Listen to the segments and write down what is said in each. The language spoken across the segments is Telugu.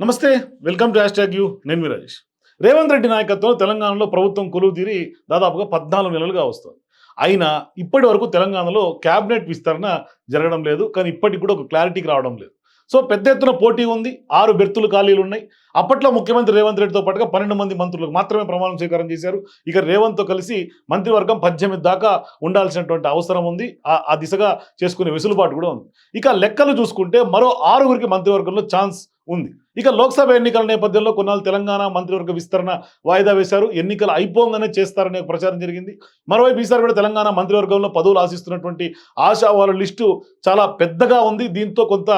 నమస్తే వెల్కమ్ టు హ్యాష్ యూ. నేను మీ రాజేష్. రేవంత్ రెడ్డి నాయకత్వంలో తెలంగాణలో ప్రభుత్వం కొలువు తీరి దాదాపుగా పద్నాలుగు నెలలుగా వస్తుంది. అయినా ఇప్పటి వరకు తెలంగాణలో క్యాబినెట్ విస్తరణ జరగడం లేదు కానీ ఇప్పటికి కూడా ఒక క్లారిటీకి రావడం లేదు. సో పెద్ద ఎత్తున పోటీ ఉంది ఆరు బెర్తులు ఖాళీలు ఉన్నాయి. అప్పట్లో ముఖ్యమంత్రి రేవంత్ రెడ్డితో పాటుగా పన్నెండు మంది మంత్రులకు మాత్రమే ప్రమాణం స్వీకారం చేశారు. ఇక రేవంత్తో కలిసి మంత్రివర్గం పద్దెనిమిది దాకా ఉండాల్సినటువంటి అవసరం ఉంది. ఆ దిశగా చేసుకునే వెసులుబాటు కూడా ఉంది. ఇక లెక్కలు చూసుకుంటే మరో ఆరుగురికి మంత్రివర్గంలో ఛాన్స్ ఉంది. ఇక లోక్సభ ఎన్నికల నేపథ్యంలో కొన్నాళ్ళు తెలంగాణ మంత్రివర్గ విస్తరణ వాయిదా వేశారు. ఎన్నికలు అయిపోగానే చేస్తారనే ఒక ప్రచారం జరిగింది. మరోవైపు ఈసారి కూడా తెలంగాణ మంత్రివర్గంలో పదవులు ఆశిస్తున్నటువంటి ఆశావాల లిస్టు చాలా పెద్దగా ఉంది. దీంతో కొంత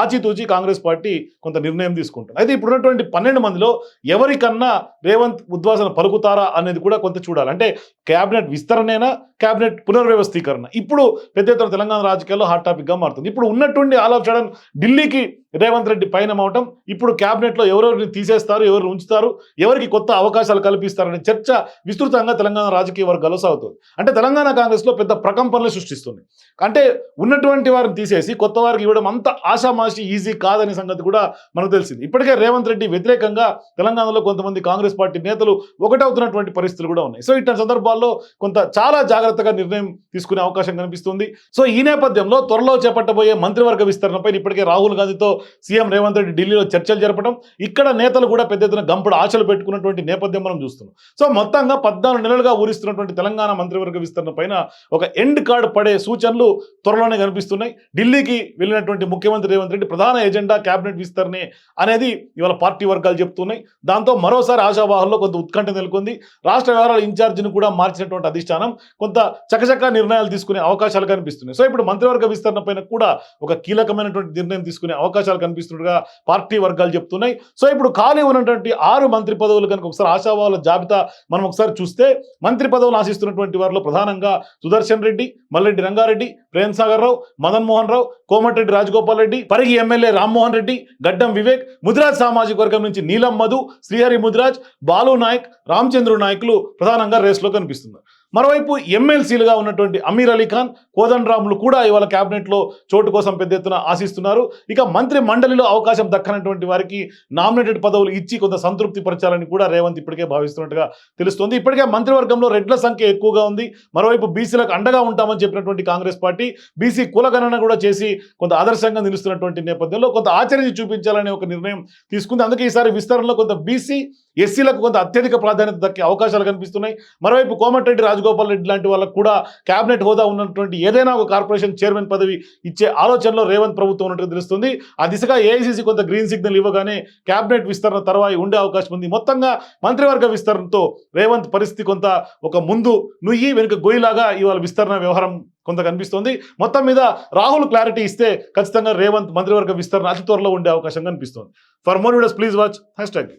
ఆచితూచి కాంగ్రెస్ పార్టీ కొంత నిర్ణయం తీసుకుంటుంది. అయితే ఇప్పుడున్నటువంటి పన్నెండు మందిలో ఎవరికన్నా రేవంత్ ఉద్వాసన పలుకుతారా అనేది కూడా కొంత చూడాలి. అంటే క్యాబినెట్ విస్తరణైనా క్యాబినెట్ పునర్వ్యవస్థీకరణ? ఇప్పుడు పెద్ద ఎత్తున తెలంగాణ రాజకీయాల్లో హాట్ టాపిక్గా మారుతుంది. ఇప్పుడు ఉన్నటువంటి ఆల్ ఆఫ్ సడన్ ఢిల్లీకి రేవంత్ రెడ్డి పైన అవటం ఇప్పుడు క్యాబినెట్లో ఎవరెవరిని తీసేస్తారు ఎవరిని ఉంచుతారు ఎవరికి కొత్త అవకాశాలు కల్పిస్తారనే చర్చ విస్తృతంగా తెలంగాణ రాజకీయ వర్గాల్లో సాగుతుంది. అంటే తెలంగాణ కాంగ్రెస్లో పెద్ద ప్రకంపనలు సృష్టిస్తుంది అంటే ఉన్నటువంటి వారిని తీసేసి కొత్త వారికి ఇవ్వడం అంత ఆషామాషి ఈజీ కాదనే సంగతి కూడా మనకు తెలిసింది. ఇప్పటికే రేవంత్ రెడ్డి వ్యతిరేకంగా తెలంగాణలో కొంతమంది కాంగ్రెస్ పార్టీ నేతలు ఒకటవుతున్నటువంటి పరిస్థితులు కూడా ఉన్నాయి. సో ఇట్లాంటి సందర్భాల్లో కొంత చాలా జాగ్రత్తగా నిర్ణయం తీసుకునే అవకాశం కనిపిస్తుంది. సో ఈ నేపథ్యంలో త్వరలో చేపట్టబోయే మంత్రివర్గ విస్తరణపై ఇప్పటికే రాహుల్ గాంధీతో సీఎం రేవంత్ రెడ్డి ఢిల్లీలో చర్చలు జరపడం ఇక్కడ నేతలు కూడా పెద్ద ఎత్తున గంపుడు ఆశలు పెట్టుకున్నటువంటి నేపథ్యం మనం చూస్తున్నాం. సో మొత్తంగా పద్నాలుగు నెలలుగా ఊరిస్తున్నటువంటి తెలంగాణ మంత్రివర్గ విస్తరణ పైన ఒక ఎండ్ కార్డు పడే సూచనలు త్వరలోనే కనిపిస్తున్నాయి. ఢిల్లీకి వెళ్ళినటువంటి ముఖ్యమంత్రి రేవంత్ రెడ్డి ప్రధాన ఎజెండా కేబినెట్ విస్తరణే అనేది ఇవాళ పార్టీ వర్గాలు చెప్తున్నాయి. దాంతో మరోసారి ఆశావాహంలో కొంత ఉత్కంఠ నెలకొంది. రాష్ట్ర వ్యవహారాల ఇన్ఛార్జిని కూడా మార్చినటువంటి అధిష్టానం కొంత చకచక నిర్ణయాలు తీసుకునే అవకాశాలు కనిపిస్తున్నాయి. సో ఇప్పుడు మంత్రివర్గ విస్తరణ పైన కూడా ఒక కీలకమైనటువంటి నిర్ణయం తీసుకునే అవకాశాలు కనిపిస్తున్నట్టుగా పార్టీ వర్గాలు చెప్తున్నాయి. సో ఇప్పుడు ఖాళీ ఉన్నటువంటి ఆరు మంత్రి పదవులు కనుక ఒకసారి ఆశావాల జాబితా మనం ఒకసారి చూస్తే మంత్రి పదవులు ఆశిస్తున్నటువంటి వారిలో ప్రధానంగా సుదర్శన్ రెడ్డి మల్లెడ్డి రంగారెడ్డి ప్రేమ్ సాగర్ రావు మదన్ మోహన్ రావు కోమటిరెడ్డి రాజగోపాల్ రెడ్డి పరిగి ఎమ్మెల్యే రామ్మోహన్ రెడ్డి గడ్డం వివేక్ ముదిరాజ్ సామాజిక వర్గం నుంచి నీలం మధు శ్రీహరి ముదిరాజ్ బాలు నాయక్ రామచంద్రు నాయకులు ప్రధానంగా రేస్లో కనిపిస్తున్నారు. మరోవైపు ఎమ్మెల్సీలుగా ఉన్నటువంటి అమీర్ అలీ ఖాన్ కోదండరాములు కూడా ఇవాళ క్యాబినెట్లో చోటు కోసం పెద్ద ఎత్తున ఆశిస్తున్నారు. ఇక మంత్రి మండలిలో అవకాశం దక్కనటువంటి వారికి నామినేటెడ్ పదవులు ఇచ్చి కొంత సంతృప్తి పరచాలని కూడా రేవంత్ ఇప్పటికే భావిస్తున్నట్టుగా తెలుస్తోంది. ఇప్పటికే మంత్రివర్గంలో రెడ్ల సంఖ్య ఎక్కువగా ఉంది. మరోవైపు బీసీలకు అండగా ఉంటామని చెప్పినటువంటి కాంగ్రెస్ పార్టీ బీసీ కులగణన కూడా చేసి కొంత ఆదర్శంగా నిలుస్తున్నటువంటి నేపథ్యంలో కొంత ఆచరించి చూపించాలనే ఒక నిర్ణయం తీసుకుంది. అందుకే ఈసారి విస్తరణలో కొంత బీసీ ఎస్సీలకు కొంత అత్యధిక ప్రాధాన్యత దక్కే అవకాశాలు కనిపిస్తున్నాయి. మరోవైపు కోమటిరెడ్డి రాజగోపాల్ రెడ్డి లాంటి వాళ్ళకు కూడా కేబినెట్ హోదా ఉన్నటువంటి ఏదైనా ఒక కార్పొరేషన్ చైర్మన్ పదవి ఇచ్చే ఆలోచనలో రేవంత్ ప్రభుత్వం ఉన్నట్టుగా తెలుస్తుంది. ఆ దిశగా ఏఐసీసీ కొంత గ్రీన్ సిగ్నల్ ఇవ్వగానే కేబినెట్ విస్తరణ తర్వాత ఉండే అవకాశం ఉంది. మొత్తంగా మంత్రివర్గ విస్తరణతో రేవంత్ పరిస్థితి కొంత ఒక ముందు నుయ్యి వెనుక గొయ్యిలాగా ఇవాళ విస్తరణ వ్యవహారం కొంత కనిపిస్తోంది. మొత్తం మీద రాహుల్ క్లారిటీ ఇస్తే ఖచ్చితంగా రేవంత్ మంత్రివర్గ విస్తరణ అతి త్వరలో ఉండే అవకాశం కనిపిస్తోంది. For more videos please watch hashtag